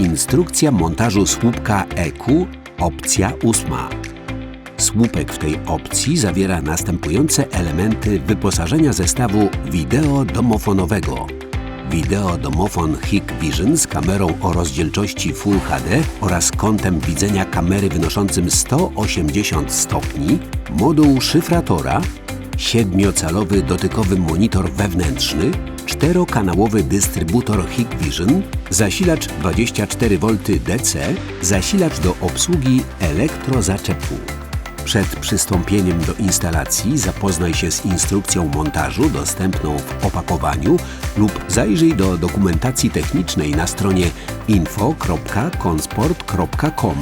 Instrukcja montażu słupka EQ, opcja ósma. Słupek w tej opcji zawiera następujące elementy wyposażenia zestawu wideo domofonowego. Wideo domofon Hikvision z kamerą o rozdzielczości Full HD oraz kątem widzenia kamery wynoszącym 180 stopni, moduł szyfratora, siedmiocalowy dotykowy monitor wewnętrzny, czterokanałowy dystrybutor Hikvision, zasilacz 24V DC, zasilacz do obsługi elektrozaczepu. Przed przystąpieniem do instalacji zapoznaj się z instrukcją montażu dostępną w opakowaniu lub zajrzyj do dokumentacji technicznej na stronie info.consport.com.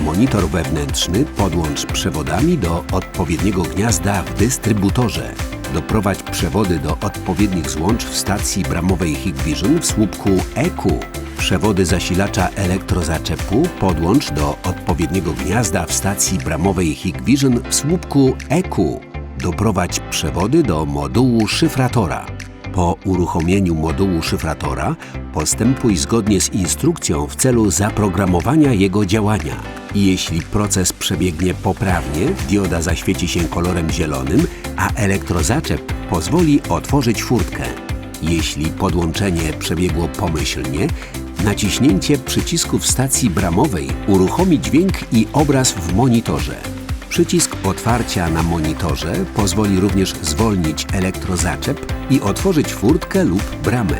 Monitor wewnętrzny podłącz przewodami do odpowiedniego gniazda w dystrybutorze. Doprowadź przewody do odpowiednich złącz w stacji bramowej Hikvision w słupku EQ. Przewody zasilacza elektrozaczepu podłącz do odpowiedniego gniazda w stacji bramowej Hikvision w słupku EQ. Doprowadź przewody do modułu szyfratora. Po uruchomieniu modułu szyfratora postępuj zgodnie z instrukcją w celu zaprogramowania jego działania. Jeśli proces przebiegnie poprawnie, dioda zaświeci się kolorem zielonym, a elektrozaczep pozwoli otworzyć furtkę. Jeśli podłączenie przebiegło pomyślnie, naciśnięcie przycisku w stacji bramowej uruchomi dźwięk i obraz w monitorze. Przycisk otwarcia na monitorze pozwoli również zwolnić elektrozaczep i otworzyć furtkę lub bramę.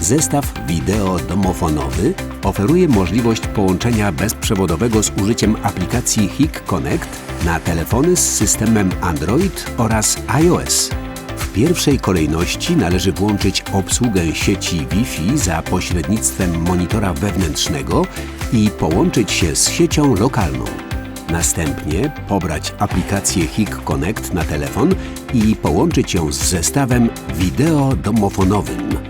Zestaw wideo domofonowy oferuje możliwość połączenia bezprzewodowego z użyciem aplikacji HIK Connect na telefony z systemem Android oraz iOS. W pierwszej kolejności należy włączyć obsługę sieci Wi-Fi za pośrednictwem monitora wewnętrznego i połączyć się z siecią lokalną. Następnie pobrać aplikację HIK Connect na telefon i połączyć ją z zestawem wideo domofonowym.